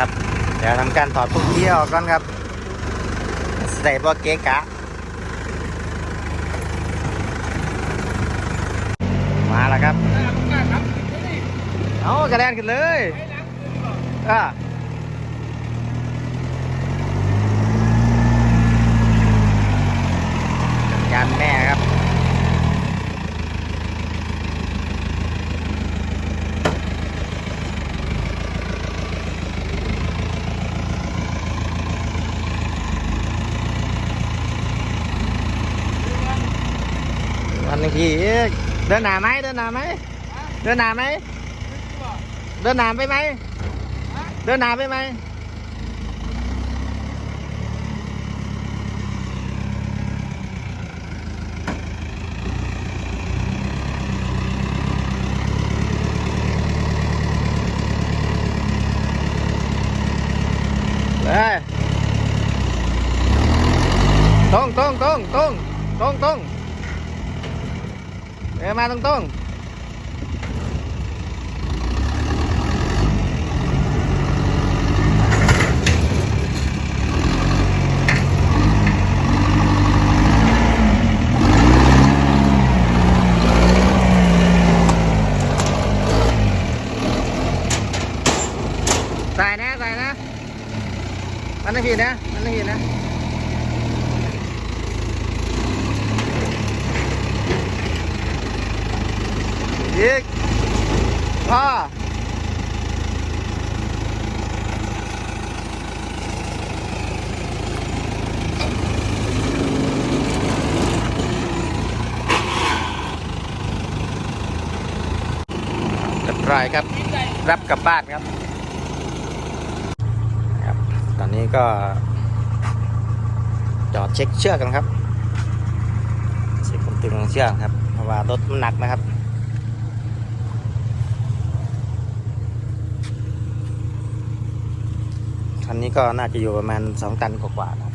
ครับ เดี๋ยวทำการถอดพวกเที่ยวก่อนครับใส่บอเกะกะ มาแล้วครับ เอากระแดนขึ้นเลยอ่ายานแม่ครับ วันหนึงทีอีกเดินหนาไหมเดินหนาไหม เดินหนาไหมเดินหนาไปไหมเดินหนาไปไหมเลยตรงตรงตรงตรงตรงตรงเออมาตรงตรงใส่นะใส่นะ มันไม่ผิดนะ มันไม่ผิดนะ อีกพ่อเรียบร้อยครับ รับกลับบ้านครับครับ ตอนนี้ก็ จอดเช็คเชือกกันครับ เช็คความตึงของเชือกครับ เพราะว่ารถมันหนักนะครับ คันนี้ก็น่าจะอยู่ประมาณสองตันกว่าๆนะครับ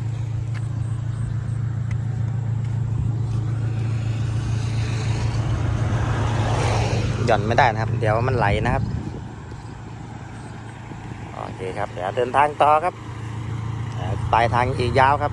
หย่อนไม่ได้นะครับ เดี๋ยวมันไหลนะครับ โอเคครับ เดี๋ยวเดินทางต่อครับปลายทางอีกยาวครับ